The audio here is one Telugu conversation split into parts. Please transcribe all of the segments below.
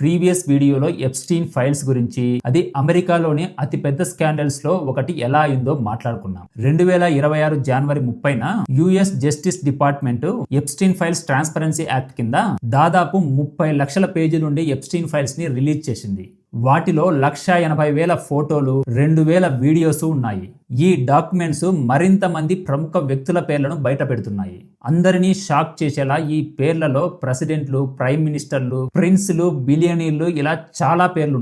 ప్రీవియస్ వీడియోలో ఎప్స్టీన్ ఫైల్స్ గురించి అది అమెరికాలోని అతిపెద్ద స్కాండల్స్లో ఒకటి ఎలా అయిందో మాట్లాడుకున్నాం. రెండు వేల ఇరవై ఆరు జనవరి ముప్పైన US justice department Epstein files transparency act కింద దాదాపు ముప్పై లక్షల పేజీలుండి ఎప్స్టీన్ ఫైల్స్ని రిలీజ్ చేసింది. వాటిలో లక్ష ఎనభై వేల ఫోటోలు రెండు వేల వీడియోస్ ఉన్నాయి. ఈ డాక్యుమెంట్స్ మరింత మంది ప్రముఖ వ్యక్తుల పేర్లను బయట పెడుతున్నాయి. అందరినీ షాక్ చేసేలా ఈ పేర్లలో ప్రెసిడెంట్లు ప్రైమ్ మినిస్టర్లు ప్రిన్స్లు బిలియనీర్లు ఇలా చాలా పేర్లు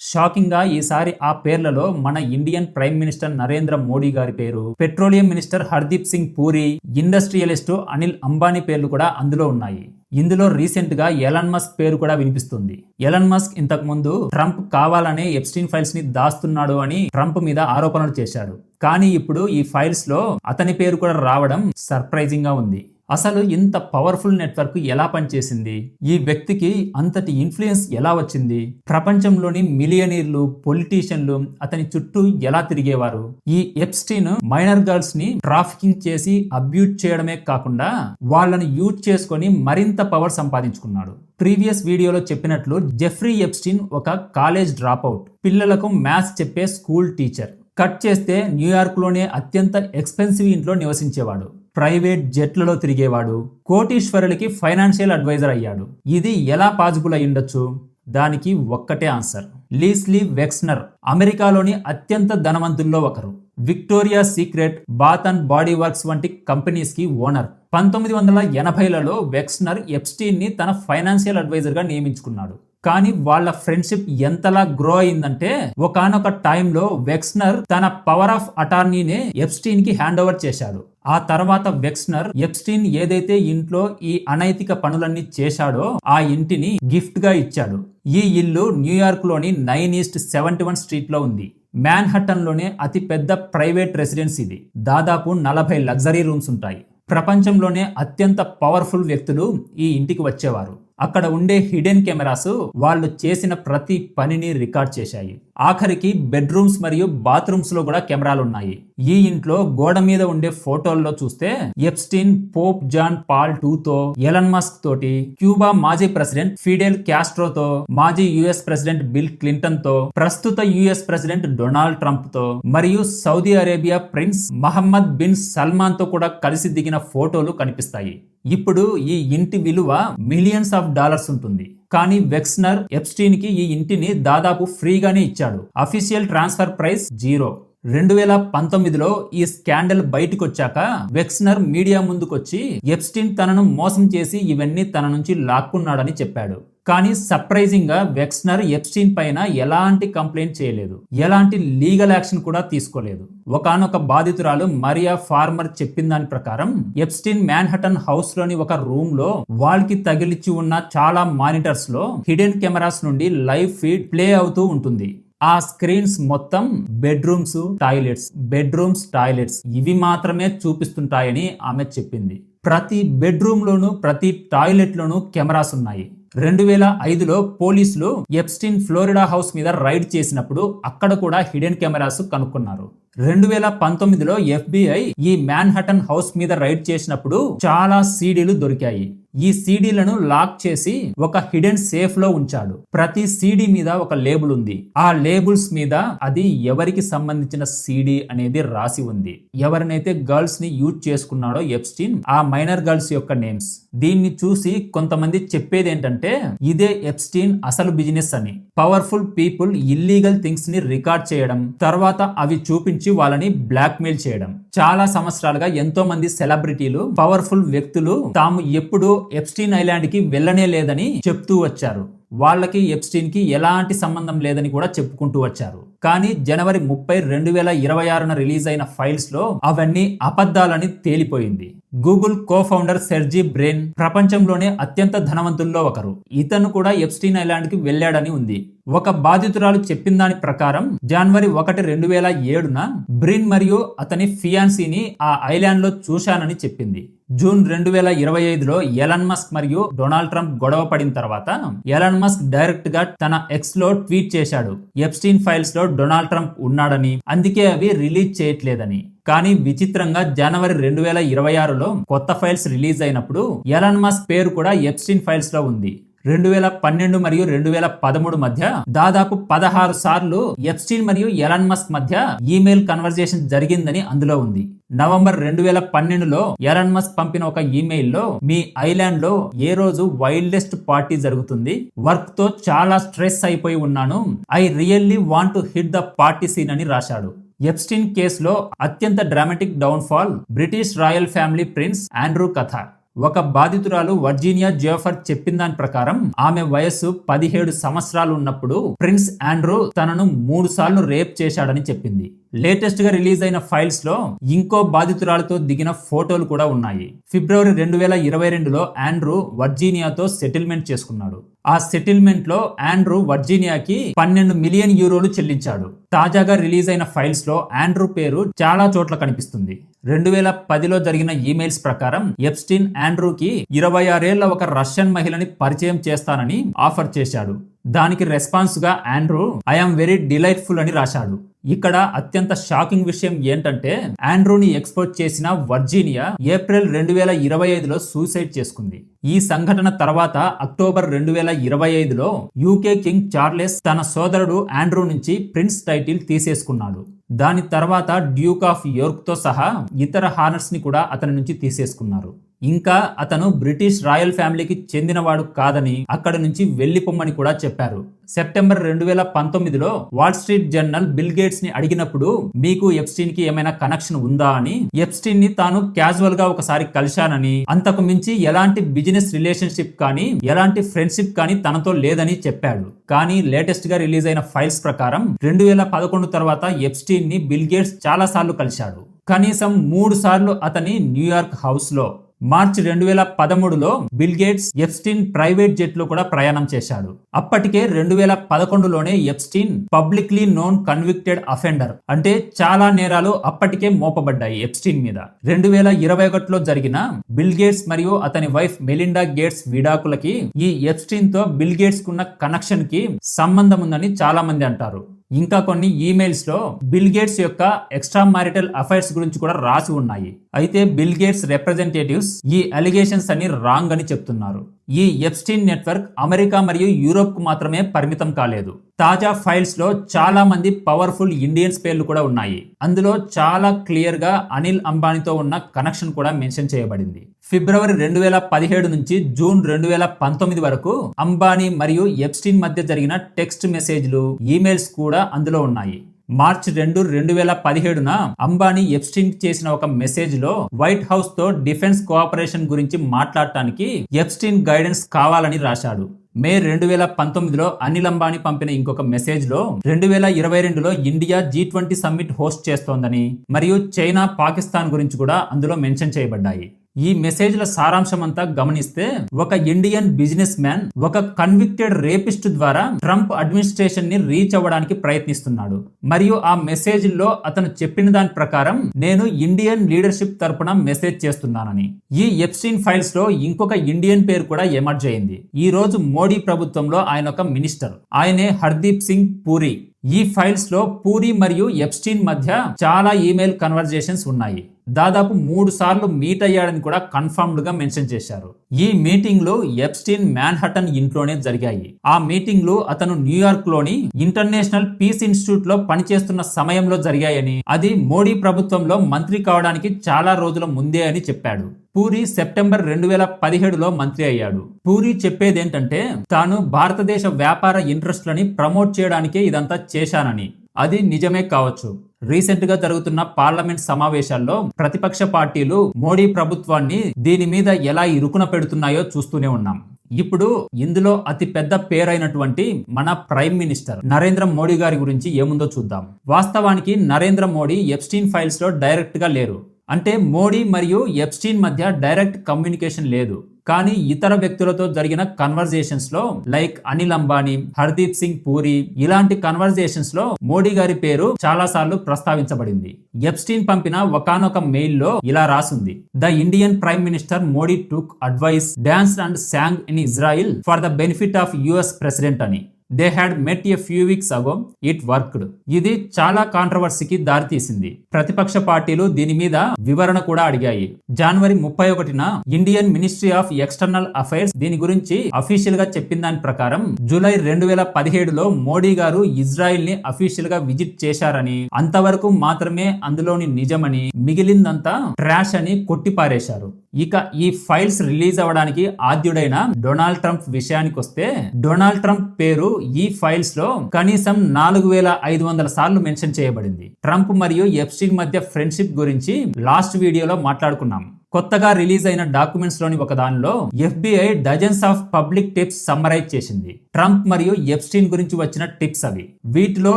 షాకింగ్గా షాకింగ్గా ఈసారి ఆ పేర్లలో మన Indian prime minister Narendra Modi గారి పేరు. Petroleum minister Hardeep Singh Puri industrialist Anil Ambani పేర్లు కూడా అందులో ఉన్నాయి. ఇందులో రీసెంట్గా ఎలన్ మస్క్ పేరు కూడా వినిపిస్తుంది. ఎలన్ మస్క్ ఇంతకు ముందు ట్రంప్ కావాలనే ఎప్స్టీన్ ఫైల్స్ని దాస్తున్నాడు అని ట్రంప్ మీద ఆరోపణలు చేశాడు. కానీ ఇప్పుడు ఈ ఫైల్స్లో అతని పేరు కూడా రావడం సర్ప్రైజింగ్గా ఉంది. అసలు ఇంత పవర్ఫుల్ నెట్వర్క్ ఎలా పనిచేసింది? ఈ వ్యక్తికి అంతటి ఇన్ఫ్లుయెన్స్ ఎలా వచ్చింది? ప్రపంచంలోని మిలియనీర్లు పొలిటీషియన్లు అతని చుట్టూ ఎలా తిరిగేవారు? ఈ ఎప్స్టీన్ మైనర్ గర్ల్స్ని ట్రాఫికింగ్ చేసి అబ్యూట్ చేయడమే కాకుండా వాళ్ళని యూజ్ చేసుకొని మరింత పవర్ సంపాదించుకున్నాడు. ప్రీవియస్ వీడియోలో చెప్పినట్లు జెఫ్రీ ఎప్స్టీన్ ఒక కాలేజ్ డ్రాప్ అవుట్ పిల్లలకు మ్యాథ్స్ చెప్పే స్కూల్ టీచర్ కట్ చేస్తే న్యూయార్క్లోనే అత్యంత ఎక్స్పెన్సివ్ ఇంట్లో నివసించేవాడు. ప్రైవేట్ జెట్లలో తిరిగేవాడు. కోటీశ్వరులకి ఫైనాన్షియల్ అడ్వైజర్ అయ్యాడు. ఇది ఎలా పాజిబుల్ అయ్యుండొచ్చు? దానికి ఒక్కటే ఆన్సర్. లీస్లీ వెక్స్నర్ అమెరికాలోని అత్యంత ధనవంతుల్లో ఒకరు. Victoria secret bath and body works వంటి కంపెనీస్కి ఓనర్. పంతొమ్మిది వందల ఎనభైలలో వెక్స్నర్ ఎప్స్టీన్ని తన ఫైనాన్షియల్ అడ్వైజర్గా నియమించుకున్నాడు. కానీ వాళ్ళ ఫ్రెండ్షిప్ ఎంతలా గ్రో అయిందంటే ఒకనొక టైంలో వెక్స్నర్ తన పవర్ ఆఫ్ అటార్నీనే ఎప్స్టీన్కి హ్యాండ్ ఓవర్ చేశాడు. ఆ తర్వాత వెక్స్నర్ ఎప్స్టీన్ ఏదైతే ఇంట్లో ఈ అనైతిక పనులన్నీ చేశాడో ఆ ఇంటిని గిఫ్ట్గా ఇచ్చాడు. ఈ ఇల్లు న్యూయార్క్లోని నైన్ ఈస్ట్ సెవెంటీ వన్ స్ట్రీట్లో ఉంది. మ్యాన్హట్టన్లోనే అతి పెద్ద ప్రైవేట్ రెసిడెన్స్ ఇది. దాదాపు నలభై లగ్జరీ రూమ్స్ ఉంటాయి. ప్రపంచంలోనే అత్యంత పవర్ఫుల్ వ్యక్తులు ఈ ఇంటికి వచ్చేవారు. అక్కడ ఉండే హిడెన్ కెమెరాస్ వాళ్ళు చేసిన ప్రతి పనిని రికార్డ్ చేశాయి. ఆఖరికి బెడ్రూమ్స్ మరియు బాత్రూమ్స్లో కూడా కెమెరాలు ఉన్నాయి ఈ ఇంట్లో గోడ మీద ఉండే ఫోటోల్లో చూస్తే ఎప్స్టీన్ పోప్ జాన్ పాల్ టూతో ఎలన్ మస్క్ తోటి క్యూబా మాజీ ప్రెసిడెంట్ ఫిడెల్ క్యాస్ట్రోతో మాజీ యుఎస్ ప్రెసిడెంట్ బిల్ క్లింటన్తో ప్రస్తుత యుఎస్ ప్రెసిడెంట్ డొనాల్డ్ ట్రంప్తో మరియు Saudi Arabia prince Mohammed bin సల్మాన్తో కూడా కలిసి దిగిన ఫోటోలు కనిపిస్తాయి. ఇప్పుడు ఈ ఇంటి విలువ మిలియన్స్ ఆఫ్ డాలర్స్ ఉంటుంది. కానీ వెక్స్నర్ ఎప్స్టీన్కి ఈ ఇంటిని దాదాపు ఫ్రీగానే ఇచ్చాడు. Official transfer price zero. రెండు వేల పంతొమ్మిదిలో ఈ స్కాండల్ బయటకు వచ్చాక వెక్స్నర్ మీడియా ముందుకొచ్చి ఎప్స్టీన్ తనను మోసం చేసి ఇవన్నీ తన నుంచి లాక్కున్నాడని చెప్పాడు. కానీ సర్ప్రైజింగ్గా వెక్స్నర్ ఎప్స్టీన్ పైన ఎలాంటి కంప్లైంట్ చేయలేదు. ఎలాంటి లీగల్ యాక్షన్ కూడా తీసుకోలేదు. ఒకనొక బాధితురాలు మరియా ఫార్మర్ చెప్పిన దాని ప్రకారం ఎప్స్టీన్ మ్యాన్హటన్ హౌస్లోని ఒక రూమ్లో వాల్కి తగిలిచ్చి ఉన్న చాలా మానిటర్స్లో హిడెన్ కెమెరాస్ నుండి లైవ్ ఫీడ్ ప్లే అవుతూ ఉంటుంది. ఆ స్క్రీన్స్ మొత్తం బెడ్రూమ్స్ టాయిలెట్స్ బెడ్రూమ్స్ టాయిలెట్స్ ఇవి మాత్రమే చూపిస్తుంటాయని ఆమె చెప్పింది. ప్రతి బెడ్రూమ్ లోను ప్రతి టాయిలెట్ లోను కెమెరాస్ ఉన్నాయి. రెండు వేల ఐదులో పోలీసులు ఎప్స్టిన్ ఫ్లోరిడా హౌస్ మీద రైడ్ చేసినప్పుడు అక్కడ కూడా హిడెన్ కెమెరాస్ కనుక్కున్నారు. రెండు వేల పంతొమ్మిదిలో ఎఫ్బిఐ ఈ మ్యాన్హటన్ హౌస్ మీద రైడ్ చేసినప్పుడు చాలా సీడీలు దొరికాయి. ఈ సీడీలను లాక్ చేసి ఒక హిడెన్ సేఫ్లో ఉంచాడు. ప్రతి సీడీ మీద ఒక లేబుల్ ఉంది. ఆ లేబుల్స్ మీద అది ఎవరికి సంబంధించిన సీడీ అనేది రాసి ఉంది. ఎవరినైతే గర్ల్స్ని యూజ్ చేసుకున్నాడో ఎప్స్టీన్ ఆ మైనర్ గర్ల్స్ యొక్క నేమ్స్. దీన్ని చూసి కొంతమంది చెప్పేది ఏంటంటే ఇదే ఎప్స్టీన్ అసలు బిజినెస్ అని. పవర్ఫుల్ పీపుల్ ఇల్లీగల్ థింగ్స్ని రికార్డ్ చేయడం తర్వాత అవి చూపించి వాళ్ళని బ్లాక్ మెయిల్ చేయడం. చాలా సంవత్సరాలుగా ఎంతో మంది సెలబ్రిటీలు పవర్ఫుల్ వ్యక్తులు తాము ఎప్పుడు ఎప్స్టీన్ ఐలాండ్కి వెళ్ళనే లేదని చెప్తూ వచ్చారు. వాళ్ళకి ఎప్స్టీన్కి ఎలాంటి సంబంధం లేదని కూడా చెప్పుకుంటూ వచ్చారు. కానీ జనవరి ముప్పై రెండు వేల ఇరవై ఆరున రిలీజ్ అయిన ఫైల్స్లో అవన్నీ అబద్ధాలని తేలిపోయింది. Google co founder Sergey Brin ప్రపంచంలోనే అత్యంత ధనవంతుల్లో ఒకరు. ఇతను కూడా ఎప్స్టీన్ ఐలాండ్కి వెళ్ళాడని ఉంది. ఒక బాధితురాలు చెప్పిన దాని ప్రకారం జనవరి ఒకటి రెండు వేల ఏడున బ్రిన్ మరియు అతని ఫియాన్సీని ఆ ఐలాండ్లో చూశానని చెప్పింది. జూన్ రెండు వేల ఇరవై ఐదులో ఎలన్ మస్క్ మరియు డొనాల్డ్ ట్రంప్ గొడవ పడిన తర్వాత ఎలన్ మస్క్ డైరెక్ట్గా తన ఎక్స్లో ట్వీట్ చేశాడు. ఎప్స్టీన్ ఫైల్స్లో డొనాల్డ్ ట్రంప్ ఉన్నాడని అందుకే అవి రిలీజ్ చేయట్లేదని. కానీ విచిత్రంగా జనవరి రెండు వేల ఇరవై ఆరులో కొత్త ఫైల్స్ రిలీజ్ అయినప్పుడు ఎలన్ మస్క్ పేరు కూడా ఎప్స్టీన్ ఫైల్స్లో ఉంది. రెండు వేల పన్నెండు మరియు రెండు వేల పదమూడు మధ్య దాదాపు పదహారు సార్లు ఎప్స్టీన్ మరియు ఎలాన్ మస్క్ మధ్య ఈమెయిల్ కన్వర్జేషన్ జరిగిందని అందులో ఉంది. నవంబర్ రెండు వేల పన్నెండులో ఎలాన్ మస్క్ పంపిన ఒక ఈమెయిల్లో మీ ఐలాండ్లో ఏ రోజు వైల్డెస్ట్ పార్టీ జరుగుతుంది? వర్క్తో చాలా స్ట్రెస్ అయిపోయి ఉన్నాను. I really want to hit the party scene అని రాశాడు. ఎప్స్టీన్ కేసులో అత్యంత dramatic downfall British royal family prince Andrew కథ ఒక బాధితురాలు వర్జీనియా జోఫర్ చెప్పిన దాని ప్రకారం ఆమె వయస్సు పదిహేడు సంవత్సరాలు ఉన్నప్పుడు ప్రిన్స్ ఆండ్రూ తనను మూడు సార్లు రేప్ చేశాడని చెప్పింది. లేటెస్ట్గా రిలీజ్ అయిన ఫైల్స్లో ఇంకో బాధితురాలతో దిగిన ఫోటోలు కూడా ఉన్నాయి. ఫిబ్రవరి రెండు వేల ఇరవై రెండులో ఆండ్రూ వర్జీనియాతో సెటిల్మెంట్ చేసుకున్నాడు. ఆ సెటిల్మెంట్లో ఆండ్రూ వర్జీనియాకి పన్నెండు మిలియన్ యూరోలు చెల్లించాడు. తాజాగా రిలీజ్ అయిన ఫైల్స్లో ఆండ్రూ పేరు చాలా చోట్ల కనిపిస్తుంది. రెండు వేల పదిలో జరిగిన ఈమెయిల్స్ ప్రకారం ఎప్స్టిన్ ఆండ్రూకి ఇరవై ఆరేళ్ళ ఒక రష్యన్ మహిళని పరిచయం చేస్తానని ఆఫర్ చేశాడు. దానికి రెస్పాన్స్గా ఆండ్రూ ఐఎమ్ వెరీ డిలైట్ఫుల్ అని రాశాడు. ఇక్కడ అత్యంత షాకింగ్ విషయం ఏంటంటే ఆండ్రూని ఎక్స్పోర్ట్ చేసిన వర్జీనియా ఏప్రిల్ రెండు వేల ఇరవై ఐదులో సూసైడ్ చేసుకుంది. ఈ సంఘటన తర్వాత అక్టోబర్ రెండు వేల ఇరవై ఐదులో యూకే కింగ్ చార్లెస్ తన సోదరుడు ఆండ్రూ నుంచి ప్రిన్స్ టైటిల్ తీసేసుకున్నాడు. దాని తర్వాత డ్యూక్ ఆఫ్ యోర్క్తో సహా ఇతర హానర్స్ని కూడా అతని నుంచి తీసేసుకున్నారు. ఇంకా అతను బ్రిటిష్ రాయల్ ఫ్యామిలీకి చెందినవాడు కాదని అక్కడి నుంచి వెళ్ళిపోమ్మని కూడా చెప్పారు. సెప్టెంబర్ రెండు వేల పంతొమ్మిదిలో వాల్ స్ట్రీట్ జర్నల్ బిల్ గేట్స్ని అడిగినప్పుడు మీకు ఎప్స్టీన్కి ఏమైనా కనెక్షన్ ఉందా అని? ఎప్స్టీన్ని తాను క్యాజువల్గా ఒకసారి కలిశానని అంతకు మించి ఎలాంటి బిజినెస్ రిలేషన్షిప్ కానీ ఎలాంటి ఫ్రెండ్షిప్ కానీ తనతో లేదని చెప్పాడు. కానీ లేటెస్ట్గా రిలీజ్ అయిన ఫైల్స్ ప్రకారం రెండు వేల పదకొండు తర్వాత ఎప్స్టీన్ని బిల్ గేట్స్ చాలా సార్లు కలిశాడు. కనీసం మూడు సార్లు అతని న్యూయార్క్ హౌస్లో మార్చి రెండు వేల పదమూడులో బిల్ గేట్స్ ఎప్స్టీన్ ప్రైవేట్ జెట్లో కూడా ప్రయాణం చేశాడు. అప్పటికే రెండు వేల పదకొండులోనే Epstein publicly known convicted offender అంటే చాలా నేరాలు అప్పటికే మోపబడ్డాయి ఎప్స్టీన్ మీద. రెండు వేల ఇరవై ఒకటిలో జరిగిన బిల్ గేట్స్ మరియు అతని వైఫ్ మెలిండా గేట్స్ విడాకులకి ఈ ఎప్స్టీన్తో బిల్ గేట్స్ కున్న కనెక్షన్కి సంబంధం ఉందని చాలా మంది అంటారు. ఇంకా కొన్ని ఈమెయిల్స్లో బిల్ గేట్స్ యొక్క ఎక్స్ట్రా మ్యారిటల్ అఫైర్స్ గురించి కూడా రాసి ఉన్నాయి. అయితే బిల్ గేట్స్ రిప్రజెంటేటివ్స్ ఈ అలిగేషన్స్ అని రాంగ్ అని చెప్తున్నారు. ఈ ఎప్స్టీన్ నెట్వర్క్ అమెరికా మరియు యూరోప్కు మాత్రమే పరిమితం కాలేదు. తాజా ఫైల్స్లో చాలా మంది పవర్ఫుల్ ఇండియన్స్ పేర్లు కూడా ఉన్నాయి. అందులో చాలా క్లియర్గా అనిల్ అంబానీతో ఉన్న కనెక్షన్ కూడా మెన్షన్ చేయబడింది. ఫిబ్రవరి రెండు వేల పదిహేడు నుంచి జూన్ రెండు వేల పంతొమ్మిది వరకు అంబానీ మరియు ఎప్స్టీన్ మధ్య జరిగిన టెక్స్ట్ మెసేజ్లు ఈమెయిల్స్ కూడా అందులో ఉన్నాయి. మార్చి రెండు రెండు వేల పదిహేడున అంబానీ ఎప్స్టీన్ చేసిన ఒక మెసేజ్లో వైట్ హౌస్తో డిఫెన్స్ కోఆపరేషన్ గురించి మాట్లాడటానికి ఎప్స్టీన్ గైడెన్స్ కావాలని రాశాడు. మే రెండు వేల పంతొమ్మిదిలో అనిల్ అంబానీ పంపిన ఇంకొక మెసేజ్లో రెండు వేల ఇరవై రెండులో India G twenty summit host చేస్తోందని మరియు చైనా పాకిస్తాన్ గురించి కూడా అందులో మెన్షన్ చేయబడ్డాయి. ఈ మెసేజ్ల సారాంశం అంతా గమనిస్తే ఒక ఇండియన్ బిజినెస్ మ్యాన్ ఒక కన్విక్టెడ్ రేపిస్ట్ ద్వారా ట్రంప్ అడ్మినిస్ట్రేషన్ని రీచ్ అవ్వడానికి ప్రయత్నిస్తున్నాడు. మరియు ఆ మెసేజ్లో అతను చెప్పిన దాని ప్రకారం నేను ఇండియన్ లీడర్షిప్ తరపున మెసేజ్ చేస్తున్నానని. ఈ ఎప్సిన్ ఫైల్స్లో ఇంకొక ఇండియన్ పేరు కూడా ఎమర్జ్ అయింది. ఈ రోజు మోడీ ప్రభుత్వంలో ఆయన ఒక మినిస్టర్. ఆయనే హర్దీప్ సింగ్ పూరి. ఈ ఫైల్స్లో పూరి మరియు ఎప్స్టీన్ మధ్య చాలా ఈమెయిల్ కన్వర్జేషన్స్ ఉన్నాయి. దాదాపు మూడు సార్లు మీట్ అయ్యాడని కూడా కన్ఫర్మ్డ్గా మెన్షన్ చేశారు. ఈ మీటింగ్లు ఎప్స్టీన్ మ్యాన్హటన్ ఇంట్లోనే జరిగాయి. ఆ మీటింగ్లు అతను న్యూయార్క్లోని ఇంటర్నేషనల్ పీస్ ఇన్స్టిట్యూట్లో పనిచేస్తున్న సమయంలో జరిగాయని అది మోడీ ప్రభుత్వంలో మంత్రి కావడానికి చాలా రోజుల ముందే అని చెప్పాడు. పూరి సెప్టెంబర్ రెండు వేల పదిహేడులో మంత్రి అయ్యాడు. పూరి చెప్పేదేంటంటే తాను భారతదేశ వ్యాపార ఇంట్రెస్ట్లని ప్రమోట్ చేయడానికే ఇదంతా చేశానని. అది నిజమే కావచ్చు. రీసెంట్గా జరుగుతున్న పార్లమెంట్ సమావేశాల్లో ప్రతిపక్ష పార్టీలు మోడీ ప్రభుత్వాన్ని దీని మీద ఎలా ఇరుకున పెడుతున్నాయో చూస్తూనే ఉన్నాం. ఇప్పుడు ఇందులో అతి పెద్ద పేరైనటువంటి మన ప్రైమ్ మినిస్టర్ నరేంద్ర మోడీ గారి గురించి ఏముందో చూద్దాం. వాస్తవానికి నరేంద్ర మోడీ ఎప్స్టీన్ ఫైల్స్లో డైరెక్ట్గా లేరు. అంటే మోడీ మరియు ఎప్స్టీన్ మధ్య డైరెక్ట్ కమ్యూనికేషన్ లేదు. కానీ ఇతర వ్యక్తులతో జరిగిన కన్వర్జేషన్స్లో లైక్ అనిల్ అంబానీ హర్దీప్ సింగ్ పూరి ఇలాంటి కన్వర్జేషన్స్లో మోడీ గారి పేరు చాలా సార్లు ప్రస్తావించబడింది. ఎప్స్టీన్ పంపిన ఒకనొక మెయిల్లో ఇలా రాసుంది. The Indian prime minister Modi took advice dance and sang in Israel for the benefit of US president అని. They had met a few weeks ago it worked ఇది చాలా కాంట్రవర్సీకి దారితీసింది. ప్రతిపక్ష పార్టీలు దీని మీద వివరణ కూడా అడిగాయి. జనవరి ముప్పై ఒకటిన Indian ministry of external affairs దీని గురించి అఫీషియల్గా చెప్పిన దాని ప్రకారం జూలై రెండు వేల పదిహేడులో మోడీ గారు ఇజ్రాయెల్ని అఫీషియల్గా విజిట్ చేశారని అంతవరకు మాత్రమే అందులోని నిజమని మిగిలిందంతా ట్రాష్ అని కొట్టిపారేశారు. ఇక ఈ ఫైల్స్ రిలీజ్ అవ్వడానికి ఆద్యుడైన డొనాల్డ్ ట్రంప్ విషయానికి వస్తే డొనాల్డ్ ట్రంప్ పేరు ఈ ఫైల్స్లో కనీసం నాలుగు వేల ఐదు వందల సార్లు మెన్షన్ చేయబడింది. ట్రంప్ మరియు ఎఫ్స్టీన్ మధ్య ఫ్రెండ్షిప్ గురించి లాస్ట్ వీడియోలో మాట్లాడుకున్నాం. కొత్తగా రిలీజ్ అయిన డాక్యుమెంట్స్లోని ఒక దానిలో FBI dozens of public tips summarise చేసింది. ట్రంప్ మరియు ఎఫ్స్టీన్ గురించి వచ్చిన టిప్స్ అవి. వీటిలో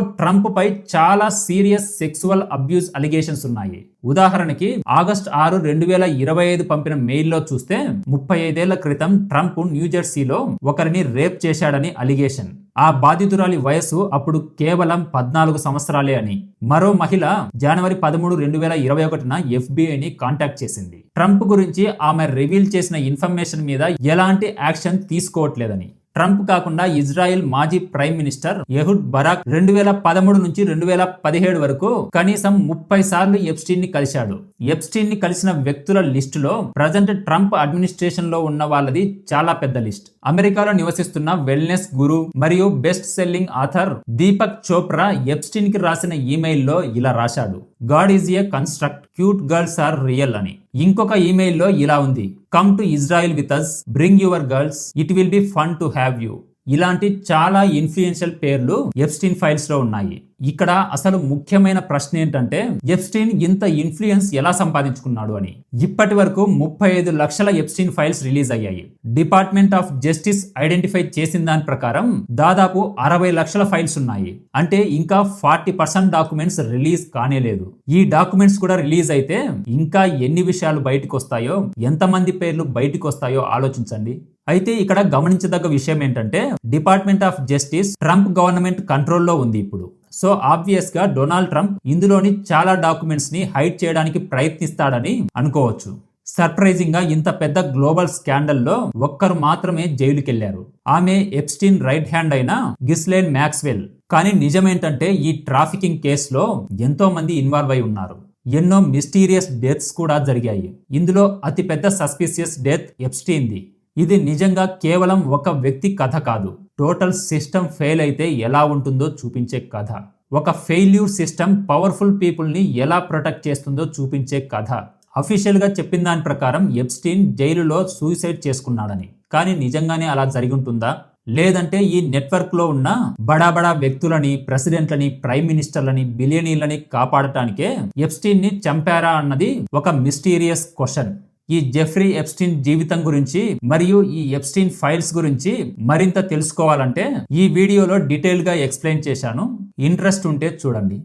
ట్రంప్ పై చాలా సీరియస్ సెక్సువల్ అబ్యూస్ అలిగేషన్స్ ఉన్నాయి. ఉదాహరణకి ఆగస్ట్ ఆరు రెండు వేల ఇరవై ఐదు పంపిన మెయిల్లో చూస్తే ముప్పై ఐదేళ్ళ క్రితం ట్రంప్ న్యూజెర్సీలో ఒకరిని రేప్ చేశాడని అలిగేషన్. ఆ బాధితురాలి వయసు అప్పుడు కేవలం పద్నాలుగు సంవత్సరాలే అని. మరో మహిళ జనవరి పదమూడు రెండు వేల ఇరవై ఒకటిన ఎఫ్బిఐని కాంటాక్ట్ చేసింది. ట్రంప్ గురించి ఆమె రివీల్ చేసిన ఇన్ఫర్మేషన్ మీద ఎలాంటి యాక్షన్ తీసుకోవట్లేదని. ట్రంప్ కాకుండా ఇజ్రాయెల్ మాజీ ప్రైమ్ మినిస్టర్ యహుడ్ బరాక్ రెండు వేల పదమూడు నుంచి రెండు వేల పదిహేడు వరకు కనీసం ముప్పై సార్లు ఎప్స్టీన్ని కలిశాడు. ఎప్స్టీన్ని కలిసిన వ్యక్తుల లిస్టులో ప్రజెంట్ ట్రంప్ అడ్మినిస్ట్రేషన్లో ఉన్న వాళ్ళది చాలా పెద్ద లిస్ట్. అమెరికాలో నివసిస్తున్న వెల్నెస్ గురు మరియు best selling author Deepak Chopra ఎప్స్టీన్కి రాసిన ఈమెయిల్లో ఇలా రాశాడు. God is a construct cute girls are real అని. ఇంకొక ఈమెయిల్లో ఇలా ఉంది. Come to Israel with us, bring your girls, it will be fun to have you. ఇలాంటి చాలా ఇన్ఫ్లుయెన్షియల్ పేర్లు ఎఫ్స్టీన్ ఫైల్స్లో ఉన్నాయి. ఇక్కడ అసలు ముఖ్యమైన ప్రశ్న ఏంటంటే ఎఫ్స్టీన్ ఇంత ఇన్ఫ్లుయెన్స్ ఎలా సంపాదించుకున్నాడు అని. ఇప్పటి వరకు ముప్పై ఐదు లక్షల ఎఫ్స్టీన్ ఫైల్స్ రిలీజ్ అయ్యాయి. డిపార్ట్మెంట్ ఆఫ్ జస్టిస్ ఐడెంటిఫై చేసిన దాని ప్రకారం దాదాపు అరవై లక్షల ఫైల్స్ ఉన్నాయి. అంటే ఇంకా ఫార్టీ పర్సెంట్ డాక్యుమెంట్స్ రిలీజ్ కానేలేదు. ఈ డాక్యుమెంట్స్ కూడా రిలీజ్ అయితే ఇంకా ఎన్ని విషయాలు బయటకు వస్తాయో ఎంతమంది పేర్లు బయటకు వస్తాయో ఆలోచించండి. అయితే ఇక్కడ గమనించదగ్గ విషయం ఏంటంటే department of justice Trump government కంట్రోల్లో ఉంది ఇప్పుడు. సో ఆబ్వియస్గా డొనాల్డ్ ట్రంప్ ఇందులోని చాలా డాక్యుమెంట్స్ని హైడ్ చేయడానికి ప్రయత్నిస్తాడని అనుకోవచ్చు. సర్ప్రైజింగ్గా ఇంత పెద్ద గ్లోబల్ స్కాండల్లో ఒక్కరు మాత్రమే జైలుకెళ్ళారు. ఆమె ఎప్స్టీన్ రైట్ హ్యాండ్ అయిన గిస్లేన్ మ్యాక్స్వెల్ కానీ నిజమేంటంటే ఈ ట్రాఫికింగ్ కేసులో ఎంతో మంది ఇన్వాల్వ్ అయి ఉన్నారు. ఎన్నో మిస్టీరియస్ డెత్స్ కూడా జరిగాయి. ఇందులో అతిపెద్ద సస్పిషియస్ డెత్ ఎప్స్టీన్ది ఇది నిజంగా కేవలం ఒక వ్యక్తి కథ కాదు. టోటల్ సిస్టమ్ ఫెయిల్ అయితే ఎలా ఉంటుందో చూపించే కథ. ఒక ఫెయిల్యూర్ సిస్టమ్ పవర్ఫుల్ పీపుల్ని ఎలా ప్రొటెక్ట్ చేస్తుందో చూపించే కథ. అఫీషియల్గా చెప్పిన దాని ప్రకారం ఎప్స్టీన్ జైలులో సూసైడ్ చేసుకున్నాడని. కానీ నిజంగానే అలా జరిగి ఉంటుందా? లేదంటే ఈ నెట్వర్క్లో ఉన్న బడా బడా వ్యక్తులని ప్రెసిడెంట్లని ప్రైమ్ మినిస్టర్లని బిలియనీర్లని కాపాడటానికే ఎప్స్టీన్ని చంపారా అన్నది ఒక మిస్టీరియస్ క్వశ్చన్. ఈ జెఫ్రీ ఎప్స్టీన్ జీవితం గురించి మరియు ఈ ఎప్స్టీన్ ఫైల్స్ గురించి మరింత తెలుసుకోవాలంటే ఈ వీడియోలో డీటెయిల్గా ఎక్స్ప్లెయిన్ చేశాను. ఇంట్రెస్ట్ ఉంటే చూడండి.